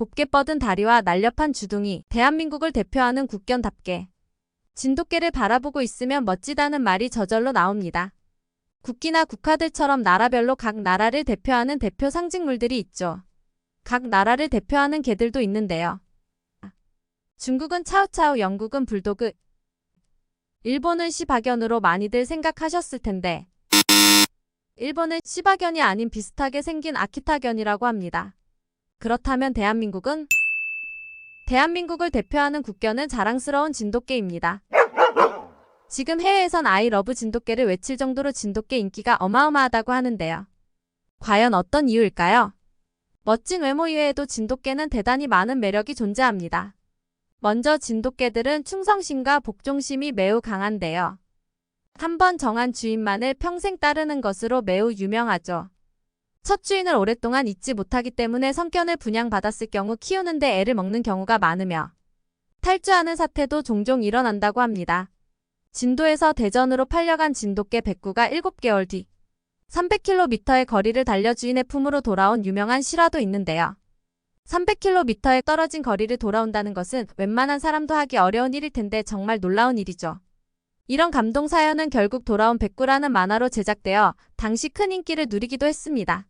곱게 뻗은 다리와 날렵한 주둥이, 대한민국을 대표하는 국견답게. 진돗개를 바라보고 있으면 멋지다는 말이 저절로 나옵니다. 국기나 국화들처럼 나라별로 각 나라를 대표하는 대표 상징물들이 있죠. 각 나라를 대표하는 개들도 있는데요. 중국은 차우차우, 영국은 불도그, 일본은 시바견으로 많이들 생각하셨을 텐데, 일본은 시바견이 아닌 비슷하게 생긴 아키타견이라고 합니다. 그렇다면 대한민국은? 대한민국을 대표하는 국견은 자랑스러운 진돗개입니다. 지금 해외에선 아이 러브 진돗개를 외칠 정도로 진돗개 인기가 어마어마하다고 하는데요. 과연 어떤 이유일까요? 멋진 외모 이외에도 진돗개는 대단히 많은 매력이 존재합니다. 먼저 진돗개들은 충성심과 복종심이 매우 강한데요. 한 번 정한 주인만을 평생 따르는 것으로 매우 유명하죠. 첫 주인을 오랫동안 잊지 못하기 때문에 성견을 분양받았을 경우 키우는데 애를 먹는 경우가 많으며 탈주하는 사태도 종종 일어난다고 합니다. 진도에서 대전으로 팔려간 진돗개 백구가 7개월 뒤 300km의 거리를 달려 주인의 품으로 돌아온 유명한 실화도 있는데요. 300km에 떨어진 거리를 돌아온다는 것은 웬만한 사람도 하기 어려운 일일 텐데 정말 놀라운 일이죠. 이런 감동 사연은 결국 돌아온 백구라는 만화로 제작되어 당시 큰 인기를 누리기도 했습니다.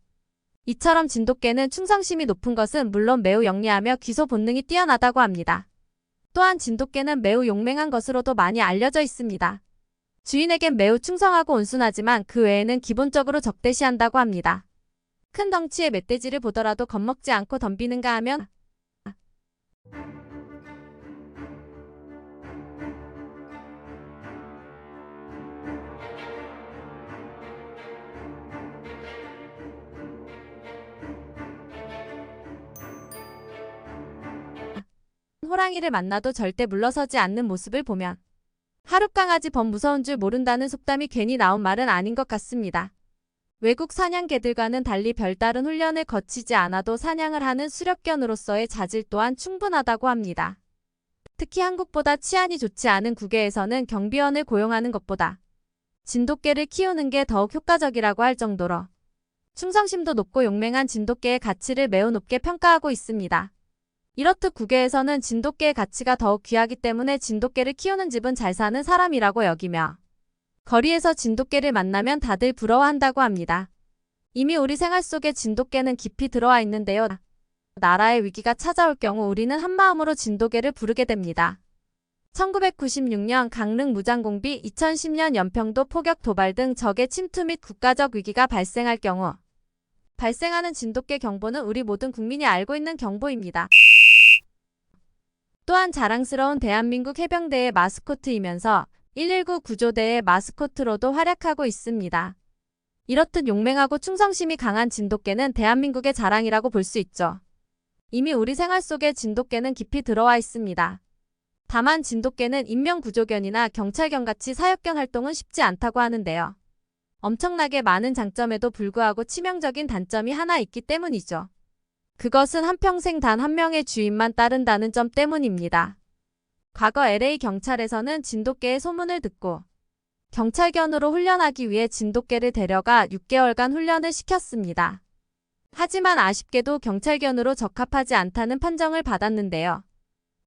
이처럼 진돗개는 충성심이 높은 것은 물론 매우 영리하며 귀소 본능이 뛰어나다고 합니다. 또한 진돗개는 매우 용맹한 것으로도 많이 알려져 있습니다. 주인에겐 매우 충성하고 온순하지만 그 외에는 기본적으로 적대시한다고 합니다. 큰 덩치의 멧돼지를 보더라도 겁먹지 않고 덤비는가 하면 호랑이를 만나도 절대 물러서지 않는 모습을 보면 하룻강아지 범 무서운 줄 모른다는 속담이 괜히 나온 말은 아닌 것 같습니다. 외국 사냥개들과는 달리 별다른 훈련을 거치지 않아도 사냥을 하는 수렵견으로서의 자질 또한 충분하다고 합니다. 특히 한국보다 치안이 좋지 않은 국외에서는 경비원을 고용하는 것보다 진돗개를 키우는 게 더욱 효과적이라고 할 정도로 충성심도 높고 용맹한 진돗개의 가치를 매우 높게 평가하고 있습니다. 이렇듯 국외에서는 진돗개의 가치가 더욱 귀하기 때문에 진돗개를 키우는 집은 잘 사는 사람이라고 여기며 거리에서 진돗개를 만나면 다들 부러워한다고 합니다. 이미 우리 생활 속에 진돗개는 깊이 들어와 있는데요. 나라의 위기가 찾아올 경우 우리는 한마음으로 진돗개를 부르게 됩니다. 1996년 강릉 무장공비, 2010년 연평도 포격 도발 등 적의 침투 및 국가적 위기가 발생할 경우 발생하는 진돗개 경보는 우리 모든 국민이 알고 있는 경보입니다. 또한 자랑스러운 대한민국 해병대의 마스코트이면서 119 구조대의 마스코트로도 활약하고 있습니다. 이렇듯 용맹하고 충성심이 강한 진돗개는 대한민국의 자랑이라고 볼 수 있죠. 이미 우리 생활 속에 진돗개는 깊이 들어와 있습니다. 다만 진돗개는 인명구조견이나 경찰견 같이 사역견 활동은 쉽지 않다고 하는데요. 엄청나게 많은 장점에도 불구하고 치명적인 단점이 하나 있기 때문이죠. 그것은 한평생 단 한 명의 주인만 따른다는 점 때문입니다. 과거 LA 경찰에서는 진돗개의 소문을 듣고 경찰견으로 훈련하기 위해 진돗개를 데려가 6개월간 훈련을 시켰습니다. 하지만 아쉽게도 경찰견으로 적합하지 않다는 판정을 받았는데요.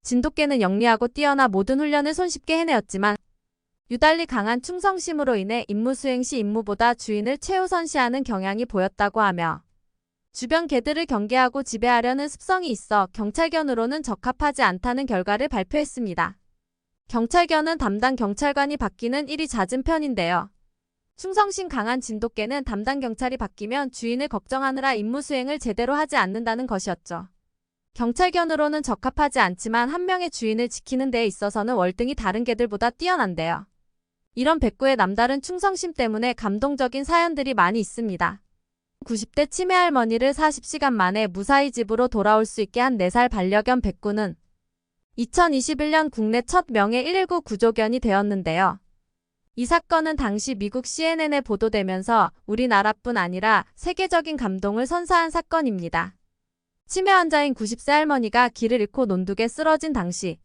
진돗개는 영리하고 뛰어나 모든 훈련을 손쉽게 해내었지만 유달리 강한 충성심으로 인해 임무 수행 시 임무보다 주인을 최우선시하는 경향이 보였다고 하며 주변 개들을 경계하고 지배하려는 습성이 있어 경찰견으로는 적합하지 않다는 결과를 발표했습니다. 경찰견은 담당 경찰관이 바뀌는 일이 잦은 편인데요. 충성심 강한 진돗개는 담당 경찰이 바뀌면 주인을 걱정하느라 임무 수행을 제대로 하지 않는다는 것이었죠. 경찰견으로는 적합하지 않지만 한 명의 주인을 지키는 데에 있어서는 월등히 다른 개들보다 뛰어난데요. 이런 백구의 남다른 충성심 때문에 감동적인 사연들이 많이 있습니다. 90대 치매 할머니를 40시간 만에 무사히 집으로 돌아올 수 있게 한 4살 반려견 백구는 2021년 국내 첫 명예 119 구조견이 되었는데요. 이 사건은 당시 미국 CNN에 보도되면서 우리나라뿐 아니라 세계적인 감동을 선사한 사건입니다. 치매 환자인 90세 할머니가 길을 잃고 논둑에 쓰러진 당시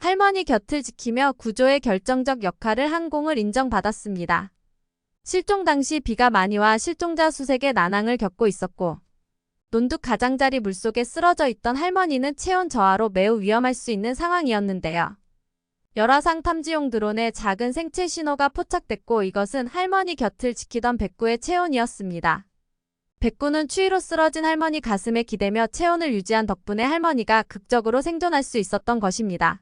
할머니 곁을 지키며 구조의 결정적 역할을 한 공을 인정받았습니다. 실종 당시 비가 많이 와 실종자 수색에 난항을 겪고 있었고 논둑 가장자리 물속에 쓰러져 있던 할머니는 체온 저하로 매우 위험할 수 있는 상황이었는데요. 열화상 탐지용 드론에 작은 생체 신호가 포착됐고 이것은 할머니 곁을 지키던 백구의 체온이었습니다. 백구는 추위로 쓰러진 할머니 가슴에 기대며 체온을 유지한 덕분에 할머니가 극적으로 생존할 수 있었던 것입니다.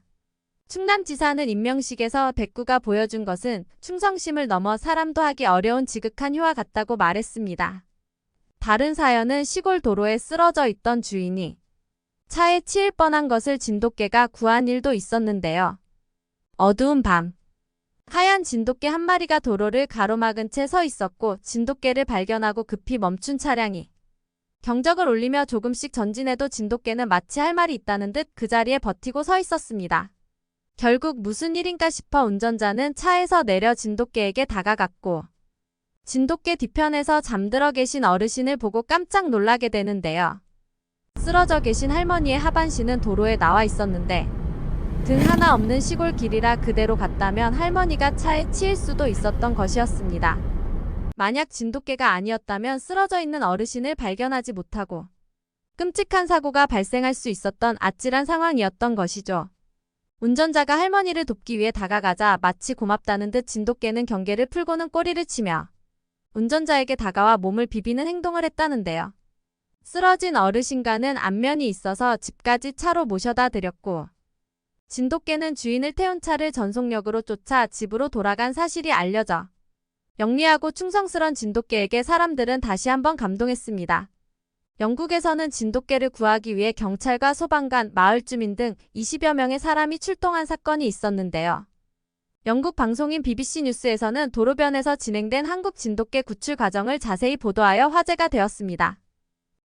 충남지사는 임명식에서 백구가 보여준 것은 충성심을 넘어 사람도 하기 어려운 지극한 효와 같다고 말했습니다. 다른 사연은 시골 도로에 쓰러져 있던 주인이 차에 치일 뻔한 것을 진돗개가 구한 일도 있었는데요. 어두운 밤. 하얀 진돗개 한 마리가 도로를 가로막은 채 서 있었고 진돗개를 발견하고 급히 멈춘 차량이 경적을 울리며 조금씩 전진해도 진돗개는 마치 할 말이 있다는 듯 그 자리에 버티고 서 있었습니다. 결국 무슨 일인가 싶어 운전자는 차에서 내려 진돗개에게 다가갔고 진돗개 뒤편에서 잠들어 계신 어르신을 보고 깜짝 놀라게 되는데요. 쓰러져 계신 할머니의 하반신은 도로에 나와 있었는데 등 하나 없는 시골 길이라 그대로 갔다면 할머니가 차에 치일 수도 있었던 것이었습니다. 만약 진돗개가 아니었다면 쓰러져 있는 어르신을 발견하지 못하고 끔찍한 사고가 발생할 수 있었던 아찔한 상황이었던 것이죠. 운전자가 할머니를 돕기 위해 다가가자 마치 고맙다는 듯 진돗개는 경계를 풀고는 꼬리를 치며 운전자에게 다가와 몸을 비비는 행동을 했다는데요. 쓰러진 어르신과는 안면이 있어서 집까지 차로 모셔다 드렸고 진돗개는 주인을 태운 차를 전속력으로 쫓아 집으로 돌아간 사실이 알려져 영리하고 충성스런 진돗개에게 사람들은 다시 한번 감동했습니다. 영국에서는 진돗개를 구하기 위해 경찰과 소방관, 마을 주민 등 20여 명의 사람이 출동한 사건이 있었는데요. 영국 방송인 BBC 뉴스에서는 도로변에서 진행된 한국 진돗개 구출 과정을 자세히 보도하여 화제가 되었습니다.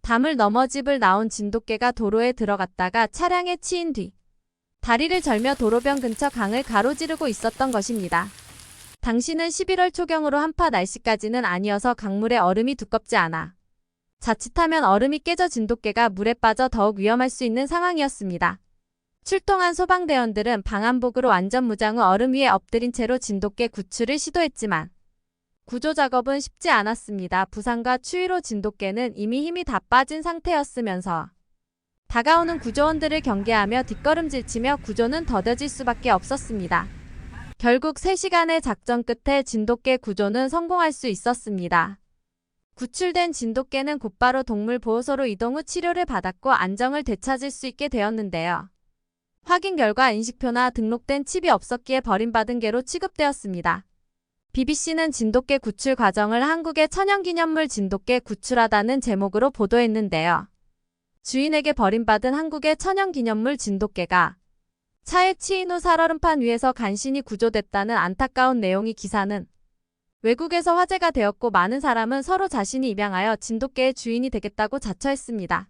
담을 넘어 집을 나온 진돗개가 도로에 들어갔다가 차량에 치인 뒤 다리를 절며 도로변 근처 강을 가로지르고 있었던 것입니다. 당시는 11월 초경으로 한파 날씨까지는 아니어서 강물에 얼음이 두껍지 않아 자칫하면 얼음이 깨져 진돗개가 물에 빠져 더욱 위험할 수 있는 상황이었습니다. 출동한 소방대원들은 방한복으로 완전 무장 후 얼음 위에 엎드린 채로 진돗개 구출을 시도했지만 구조 작업은 쉽지 않았습니다. 부상과 추위로 진돗개는 이미 힘이 다 빠진 상태였으면서 다가오는 구조원들을 경계하며 뒷걸음질치며 구조는 더뎌질 수밖에 없었습니다. 결국 3시간의 작전 끝에 진돗개 구조는 성공할 수 있었습니다. 구출된 진돗개는 곧바로 동물보호소로 이동 후 치료를 받았고 안정을 되찾을 수 있게 되었는데요. 확인 결과 인식표나 등록된 칩이 없었기에 버림받은 개로 취급되었습니다. BBC는 진돗개 구출 과정을 한국의 천연기념물 진돗개 구출하다는 제목으로 보도했는데요. 주인에게 버림받은 한국의 천연기념물 진돗개가 차에 치인 후 살얼음판 위에서 간신히 구조됐다는 안타까운 내용이 기사는 외국에서 화제가 되었고 많은 사람은 서로 자신이 입양하여 진돗개의 주인이 되겠다고 자처했습니다.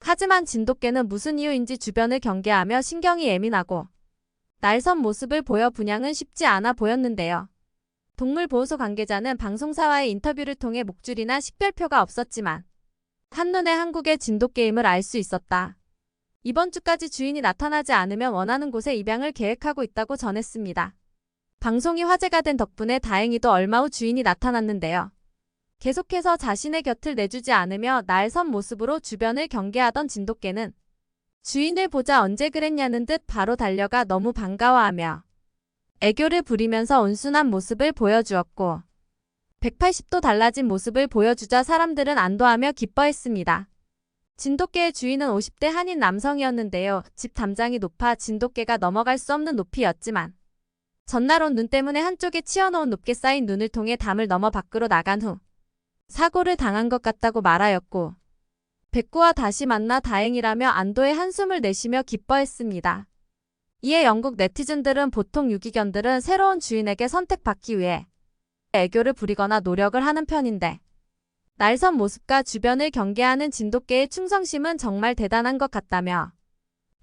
하지만 진돗개는 무슨 이유인지 주변을 경계하며 신경이 예민하고 날선 모습을 보여 분양은 쉽지 않아 보였는데요. 동물보호소 관계자는 방송사와의 인터뷰를 통해 목줄이나 식별표가 없었지만 한눈에 한국의 진돗개임을 알 수 있었다. 이번 주까지 주인이 나타나지 않으면 원하는 곳에 입양을 계획하고 있다고 전했습니다. 방송이 화제가 된 덕분에 다행히도 얼마 후 주인이 나타났는데요. 계속해서 자신의 곁을 내주지 않으며 날선 모습으로 주변을 경계하던 진돗개는 주인을 보자 언제 그랬냐는 듯 바로 달려가 너무 반가워하며 애교를 부리면서 온순한 모습을 보여주었고 180도 달라진 모습을 보여주자 사람들은 안도하며 기뻐했습니다. 진돗개의 주인은 50대 한인 남성이었는데요. 집 담장이 높아 진돗개가 넘어갈 수 없는 높이였지만 전날 온 눈 때문에 한쪽에 치어놓은 높게 쌓인 눈을 통해 담을 넘어 밖으로 나간 후 사고를 당한 것 같다고 말하였고 백구와 다시 만나 다행이라며 안도의 한숨을 내쉬며 기뻐했습니다. 이에 영국 네티즌들은 보통 유기견들은 새로운 주인에게 선택받기 위해 애교를 부리거나 노력을 하는 편인데 날선 모습과 주변을 경계하는 진돗개의 충성심은 정말 대단한 것 같다며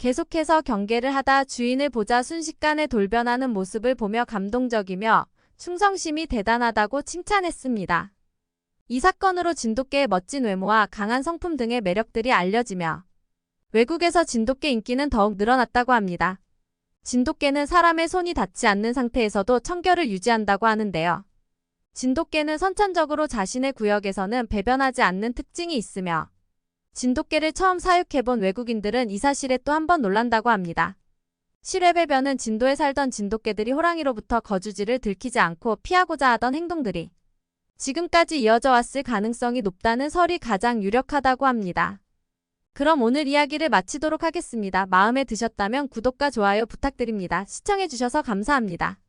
계속해서 경계를 하다 주인을 보자 순식간에 돌변하는 모습을 보며 감동적이며 충성심이 대단하다고 칭찬했습니다. 이 사건으로 진돗개의 멋진 외모와 강한 성품 등의 매력들이 알려지며 외국에서 진돗개 인기는 더욱 늘어났다고 합니다. 진돗개는 사람의 손이 닿지 않는 상태에서도 청결을 유지한다고 하는데요. 진돗개는 선천적으로 자신의 구역에서는 배변하지 않는 특징이 있으며 진돗개를 처음 사육해본 외국인들은 이 사실에 또 한 번 놀란다고 합니다. 실외배변은 진도에 살던 진돗개들이 호랑이로부터 거주지를 들키지 않고 피하고자 하던 행동들이 지금까지 이어져 왔을 가능성이 높다는 설이 가장 유력하다고 합니다. 그럼 오늘 이야기를 마치도록 하겠습니다. 마음에 드셨다면 구독과 좋아요 부탁드립니다. 시청해주셔서 감사합니다.